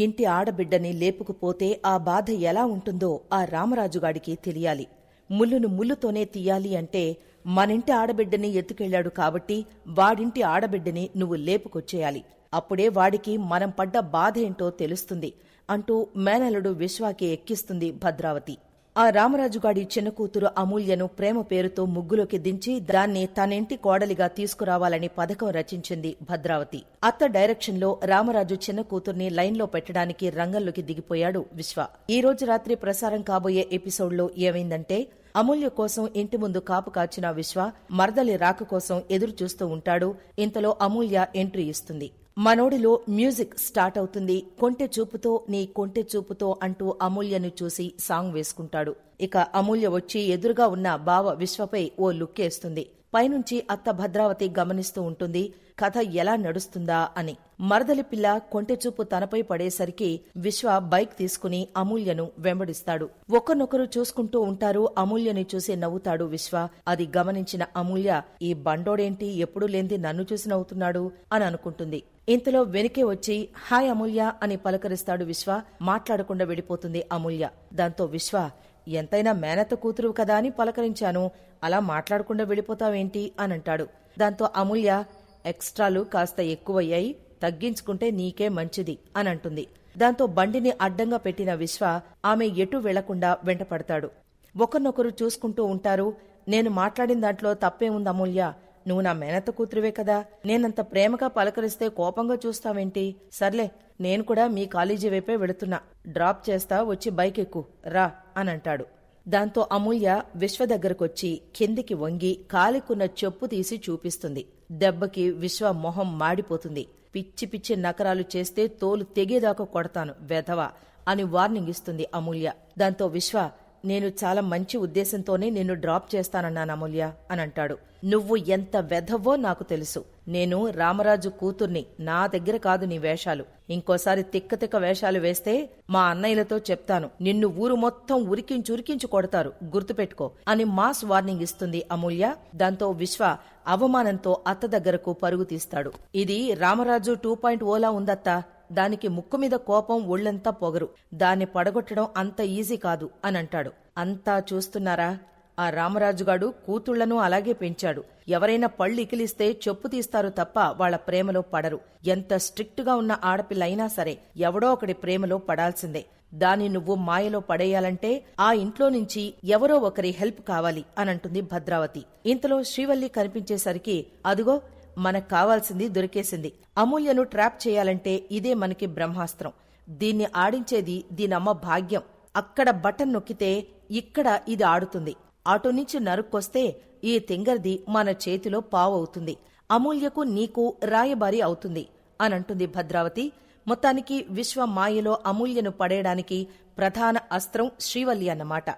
ఇంటి ఆడబిడ్డని లేపుకుపోతే ఆ బాధ ఎలా ఉంటుందో ఆ రామరాజుగాడికి తెలియాలి. ముల్లును ముల్లుతోనే తీయాలి అంటే మనింటి ఆడబిడ్డని ఎత్తుకెళ్ళాడు కాబట్టి వాడింటి ఆడబిడ్డని నువ్వు లేపుకొచ్చేయాలి. అప్పుడే వాడికి మనం పడ్డ బాధ ఏంటో తెలుస్తుంది అంటూ మేనలుడు విశ్వాకి ఎక్కిస్తుంది భద్రావతి. ఆ రామరాజుగాడి చిన్న కూతురు అమూల్యను ప్రేమ పేరుతో ముగ్గులోకి దించి దాన్ని తనింటి కోడలిగా తీసుకురావాలని పథకం రచించింది భద్రావతి. అత్త డైరెక్షన్లో రామరాజు చిన్న కూతుర్ని లైన్లో పెట్టడానికి రంగంలోకి దిగిపోయాడు విశ్వ. ఈ రోజు రాత్రి ప్రసారం కాబోయే ఎపిసోడ్లో ఏమైందంటే అమూల్య కోసం ఇంటి ముందు కాపు కాచిన విశ్వ మరదలి రాక కోసం ఎదురు చూస్తూ ఉంటాడు. ఇంతలో అమూల్య ఎంట్రీ ఇస్తుంది. మనోడిలో మ్యూజిక్ స్టార్ట్ అవుతుంది. కొంటె చూపుతో నీ కొంటె చూపుతో అంటూ అమూల్యను చూసి సాంగ్ వేసుకుంటాడు. ఇక అమూల్య వచ్చి ఎదురుగా ఉన్న బావ విశ్వపై ఓ లుక్కేస్తుంది. పైనుంచి అత్త భద్రావతి గమనిస్తూ ఉంటుంది. కథ ఎలా నడుస్తుందా అని. మరదలి పిల్ల కొంటెచూపు తనపై పడేసరికి విశ్వ బైక్ తీసుకుని అమూల్యను వెంబడిస్తాడు. ఒకరినొకరు చూసుకుంటూ ఉంటారు అమూల్యని చూసి నవ్వుతాడు విశ్వ. అది గమనించిన అమూల్య ఈ బండోడేంటి? ఎప్పుడు లేంది నన్ను చూసి నవ్వుతున్నాడు అని అనుకుంటుంది. ఇంతలో వెనుకే వచ్చి హాయ్ అమూల్య అని పలకరిస్తాడు విశ్వ. మాట్లాడకుండా వెళ్ళిపోతుంది అమూల్య. దాంతో విశ్వ ఎంతైనా మేనత్త కూతురు కదా అని పలకరించాను. అలా మాట్లాడకుండా వెళ్ళిపోతావేంటి? అని అంటాడు. దాంతో అమూల్య ఎక్స్ట్రాలు కాస్త ఎక్కువయ్యాయి తగ్గించుకుంటే నీకే మంచిది అని అంటుంది దాంతో బండిని అడ్డంగా పెట్టిన విశ్వ ఆమె ఎటు వెళ్ళకుండా వెంటపడతాడు. ఒకరినొకరు చూసుకుంటూ ఉంటారు నేను మాట్లాడిన దాంట్లో తప్పే ఉంది అమూల్య నువ్వు నా మేనత్త కూతురువే కదా నేనంత ప్రేమగా పలకరిస్తే కోపంగా చూస్తావేంటి? సర్లే నేను కూడా మీ కాలేజీ వైపే వెళుతున్నా డ్రాప్ చేస్తా వచ్చి బైక్ ఎక్కు రా అని అంటాడు దాంతో అమూల్య విశ్వ దగ్గరకొచ్చి కిందికి వంగి కాలికున్న చెప్పు తీసి చూపిస్తుంది. దెబ్బకి విశ్వ మొహం మాడిపోతుంది. పిచ్చి పిచ్చి నకరాలు చేస్తే తోలు తెగేదాకా కొడతాను వెధవ అని వార్నింగ్ ఇస్తుంది అమూల్య. దాంతో విశ్వ నేను చాలా మంచి ఉద్దేశంతోనే నిన్ను డ్రాప్ చేస్తానన్నాను అమూల్య అని అంటాడు. నువ్వు ఎంత వెధవో నాకు తెలుసు. నేను రామరాజు కూతుర్ని నా దగ్గర కాదు నీ వేషాలు. ఇంకోసారి తిక్క తిక్క వేషాలు వేస్తే మా అన్నయ్యలతో చెప్తాను. నిన్ను ఊరు మొత్తం ఉరికించి ఉరికించి కొడతారు. గుర్తుపెట్టుకో. అని మాస్ వార్నింగ్ ఇస్తుంది అమూల్య. దాంతో విశ్వ అవమానంతో అత్త దగ్గరకు పరుగు తీస్తాడు. ఇది రామరాజు టూ పాయింట్ ఓలా ఉందత్తా? దానికి ముక్కు మీద కోపం ఒళ్ళంతా పొగరు. దాన్ని పడగొట్టడం అంత ఈజీ కాదు అని అంటాడు అంతా చూస్తున్నారా? ఆ రామరాజుగాడు కూతుళ్ళను అలాగే పెంచాడు. ఎవరైనా పళ్ళు ఇకిలిస్తే చెప్పు తీస్తారు తప్ప వాళ్ళ ప్రేమలో పడరు. ఎంత స్ట్రిక్ట్గా ఉన్న ఆడపిల్ల అయినా సరే ఎవడో ఒకడి ప్రేమలో పడాల్సిందే. దాన్ని నువ్వు మాయలో పడేయాలంటే ఆ ఇంట్లో నుంచి ఎవరో ఒకరి హెల్ప్ కావాలి అనంటుంది భద్రావతి. ఇంతలో శ్రీవల్లి కనిపించేసరికి అదుగో మనకు కావాల్సింది దొరికేసింది. అమూల్యను ట్రాప్ చేయాలంటే ఇదే మనకి బ్రహ్మాస్త్రం. దీన్ని ఆడించేది దీనమ్మ భాగ్యం. అక్కడ బటన్ నొక్కితే ఇక్కడ ఇది ఆడుతుంది. అటు నుంచి నరుక్కొస్తే ఈ తింగర్ది మన చేతిలో పావవుతుంది. అమూల్యకు నీకు రాయబారి అవుతుంది అనంటుంది భద్రావతి. మొత్తానికి విశ్వ మాయలో అమూల్యను పడేయడానికి ప్రధాన అస్త్రం శ్రీవల్లి అన్నమాట.